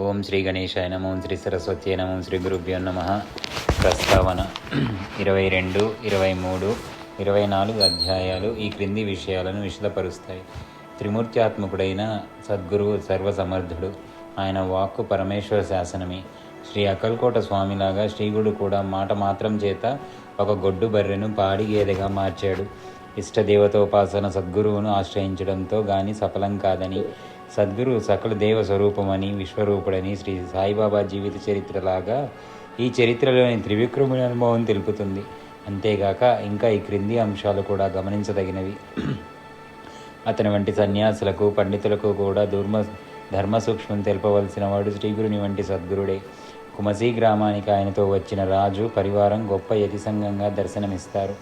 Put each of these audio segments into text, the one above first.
ఓం శ్రీ గణేశాయ నమో శ్రీ సరస్వతి నమో శ్రీ గురుభ్యో నమ. ప్రస్తావన ఇరవై రెండు ఇరవై మూడు ఇరవై నాలుగు అధ్యాయాలు ఈ క్రింది విషయాలను విశదపరుస్తాయి. త్రిమూర్త్యాత్మకుడైన సద్గురువు సర్వసమర్థుడు ఆయన వాక్కు పరమేశ్వర శాసనమే. శ్రీ అకల్కోట స్వామిలాగా శ్రీగుడు కూడా మాట మాత్రం చేత ఒక గొడ్డు బర్రెను పాడి గేదెగా మార్చాడు. ఇష్టదేవతోపాసన సద్గురువును ఆశ్రయించడంతో గాని సఫలం కాదని. సద్గురు సకల దేవ స్వరూపమని విశ్వరూపుడని శ్రీ సాయిబాబా జీవిత చరిత్రలాగా ఈ చరిత్రలోని త్రివిక్రముని అనుభవం తెలుపుతుంది. అంతేగాక ఇంకా ఈ క్రింది అంశాలు కూడా గమనించదగినవి. అతని వంటి సన్యాసులకు పండితులకు కూడా దుర్మ ధర్మ సూక్ష్మం తెలుపవలసిన వాడు శ్రీగురుని వంటి సద్గురుడే. కుమసీ గ్రామానికి ఆయనతో వచ్చిన రాజు పరివారం గొప్ప యతిసంగంగా దర్శనమిస్తారు.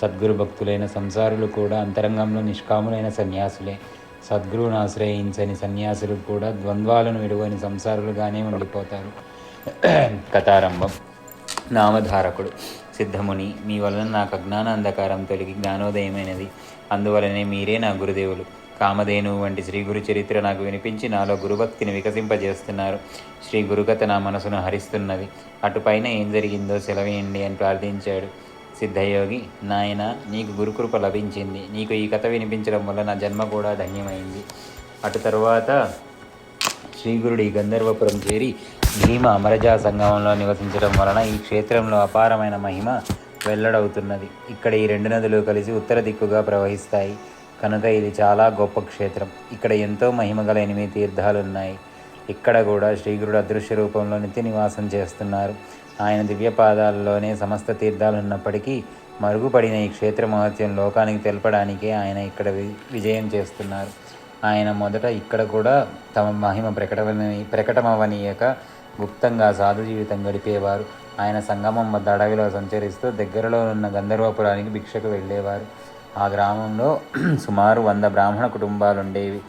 సద్గురు భక్తులైన సంసారులు కూడా అంతరంగంలో నిష్కాములైన సన్యాసులే. సద్గురువును ఆశ్రయించని సన్యాసులు కూడా ద్వంద్వాలను విడువని సంసారులుగానే ఉండిపోతారు. కథారంభం. నామధారకుడు. సిద్ధముని మీ వలన నాకు అజ్ఞాన అంధకారం తొలగి జ్ఞానోదయమైనది. అందువలనే మీరే నా గురుదేవులు. కామధేను వంటి శ్రీ గురు చరిత్ర నాకు వినిపించి నాలో గురుభక్తిని వికసింపజేస్తున్నారు. శ్రీ గురుకథ నా మనసును హరిస్తున్నది. అటుపైన ఏం జరిగిందో సెలవేయండి అని ప్రార్థించాడు. సిద్ధయోగి నాయన నీకు గురుకృప లభించింది. నీకు ఈ కథ వినిపించడం వల్ల నా జన్మ కూడా ధన్యమైంది. అటు తర్వాత శ్రీగురుడు ఈ గంధర్వపురం చేరి భీమ అమరజా సంగమంలో నివసించడం వలన ఈ క్షేత్రంలో అపారమైన మహిమ వెల్లడవుతున్నది. ఇక్కడ ఈ రెండు నదులు కలిసి ఉత్తర దిక్కుగా ప్రవహిస్తాయి. కనుక ఇది చాలా గొప్ప క్షేత్రం. ఇక్కడ ఎంతో మహిమ గల ఎనిమిది తీర్థాలు ఉన్నాయి ఇక్కడ కూడా శ్రీగురుడు అదృశ్య రూపంలో నిత్య నివాసం చేస్తున్నారు. ఆయన దివ్యపాదాల్లోనే సమస్త తీర్థాలు ఉన్నప్పటికీ మరుగుపడిన ఈ క్షేత్ర మహత్యం లోకానికి తెలపడానికే ఆయన ఇక్కడ వి- విజయం చేస్తున్నారు. ఆయన మొదట ఇక్కడ కూడా తమ మహిమ ప్రకటమని ప్రకటమవనీయక గుప్తంగా సాధు జీవితం గడిపేవారు. ఆయన సంగమం వద్ద అడవిలో సంచరిస్తూ దగ్గరలో ఉన్న గంధర్వపురానికి భిక్షకు వెళ్ళేవారు. ఆ గ్రామంలో సుమారు వంద బ్రాహ్మణ కుటుంబాలు ఉండేవి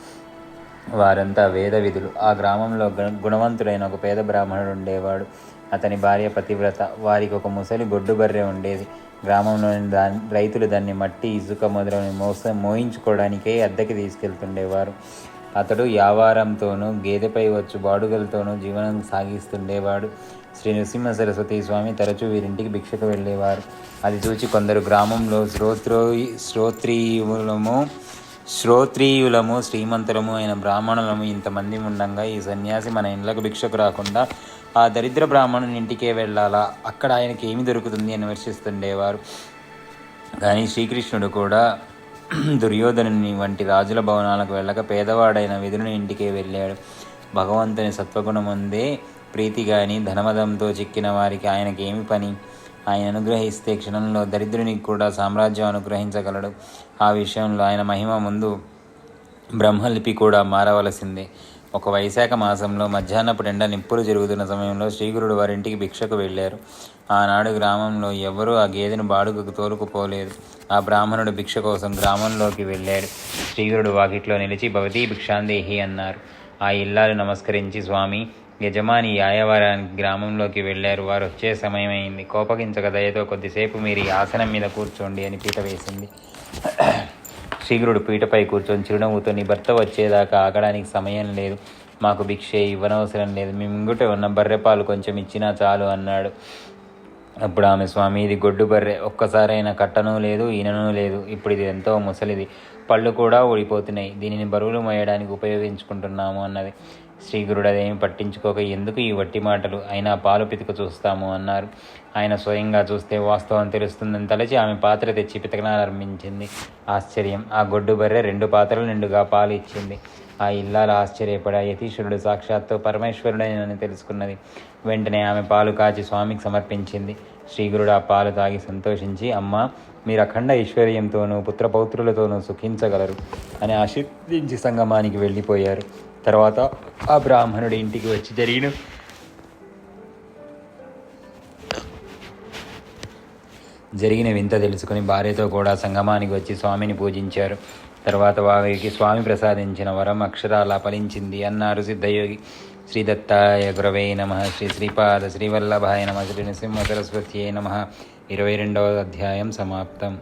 వారంతా వేద విధులు. ఆ గ్రామంలో గుణవంతుడైన ఒక పేద బ్రాహ్మణుడు ఉండేవాడు. అతని భార్య పతివ్రత. వారికి ఒక ముసలి గొడ్డు బర్రె ఉండేది. గ్రామంలోని దాని రైతులు దాన్ని మట్టి ఇసుక మొదలని మోస మోయించుకోవడానికే అద్దెకి తీసుకెళ్తుండేవారు. అతడు వ్యాపారంతోనూ గేదెపై వచ్చు బాడుగలతోనూ జీవనం సాగిస్తుండేవాడు. శ్రీ నృసింహ సరస్వతి స్వామి తరచూ వీరింటికి భిక్షకు వెళ్ళేవారు. అది చూచి కొందరు గ్రామంలో శ్రోత్రో శ్రోత్రియులము శ్రోత్రియులము శ్రీమంతులము అయిన బ్రాహ్మణులము ఇంతమంది ఉండగా ఈ సన్యాసి మన ఇండ్లకు భిక్షకు రాకుండా ఆ దరిద్ర బ్రాహ్మణుని ఇంటికే వెళ్ళాలా? అక్కడ ఆయనకి ఏమి దొరుకుతుంది అని విమర్శిస్తుండేవారు. కానీ శ్రీకృష్ణుడు కూడా దుర్యోధనుని వంటి రాజుల భవనాలకు వెళ్ళక పేదవాడైన విధుని ఇంటికే వెళ్ళాడు. భగవంతుని సత్వగుణం ఉందే ప్రీతి కానీ ధనమదంతో చిక్కిన వారికి ఆయనకి ఏమి పని? ఆయన అనుగ్రహిస్తే క్షణంలో దరిద్రునికి కూడా సామ్రాజ్యం అనుగ్రహించగలడు. ఆ విషయంలో ఆయన మహిమ ముందు బ్రహ్మలిపి కూడా మారవలసిందే. ఒక వైశాఖ మాసంలో మధ్యాహ్నపు ఎండ నిప్పులు జరుగుతున్న సమయంలో శ్రీగురుడు వారింటికి భిక్షకు వెళ్ళారు. ఆనాడు గ్రామంలో ఎవరూ ఆ గేదెను బాడుగకు తోలుకుపోలేదు. ఆ బ్రాహ్మణుడు భిక్ష కోసం గ్రామంలోకి వెళ్ళాడు. శ్రీగురుడు వాకిట్లో నిలిచి భవతీ భిక్షాందేహి అన్నారు. ఆ ఇల్లాలు నమస్కరించి స్వామి యజమాని యాయవారానికి గ్రామంలోకి వెళ్ళారు. వారు వచ్చే సమయమైంది. కోపగించక దయతో కొద్దిసేపు మీరు ఈ ఆసనం మీద కూర్చోండి అని పీట వేసింది. శీఘ్రుడు పీటపై కూర్చొని చిరునవ్వుతో నీ భర్త వచ్చేదాకా ఆగడానికి సమయం లేదు. మాకు భిక్ష ఇవ్వనవసరం లేదు. మీ ముంగుట ఉన్న బర్రెపాలు కొంచెం ఇచ్చినా చాలు అన్నాడు. అప్పుడు ఆమె స్వామి ఇది గొడ్డు బర్రె ఒక్కసారైనా కట్టను లేదు ఈనను లేదు. ఇప్పుడు ఇది ఎంతో ముసలిది. పళ్ళు కూడా ఊడిపోతున్నాయి. దీనిని బరువులు మోయడానికి ఉపయోగించుకుంటున్నాము అన్నది. శ్రీగురుడు అదేమి పట్టించుకోక ఎందుకు ఈ వట్టి మాటలు? అయినా పాలు పితుక చూస్తాము అన్నారు. ఆయన స్వయంగా చూస్తే వాస్తవం తెలుస్తుందని తలచి ఆమె పాత్ర తెచ్చి పితకనారంభించింది ఆశ్చర్యం. ఆ గొడ్డు బర్రె రెండు పాత్రలు నిండుగా పాలు ఇచ్చింది ఆ ఇల్లాలు ఆశ్చర్యపడా యతీశ్వరుడు సాక్షాత్తు పరమేశ్వరుడని తెలుసుకున్నది. వెంటనే ఆమె పాలు కాచి స్వామికి సమర్పించింది. శ్రీగురుడు ఆ పాలు తాగి సంతోషించి అమ్మ మీరు అఖండ ఐశ్వర్యంతోనూ పుత్రపౌత్రులతోనూ సుఖించగలరు అని ఆశీర్వదించి సంగమానికి వెళ్ళిపోయారు. తర్వాత ఆ బ్రాహ్మణుడి ఇంటికి వచ్చి జరిగిన జరిగిన వింత తెలుసుకుని భార్యతో కూడా సంగమానికి వచ్చి స్వామిని పూజించారు. తర్వాత వారికి స్వామి ప్రసాదించిన వరం అక్షరాల ఫలించింది అన్నారు సిద్ధయోగి. శ్రీ దత్తాయ గురవే నమ. శ్రీ శ్రీపాద శ్రీవల్లభాయ నమ. శ్రీ నృసింహ సరస్వత్యే నమ. ఇరవై రెండవ అధ్యాయం సమాప్తం.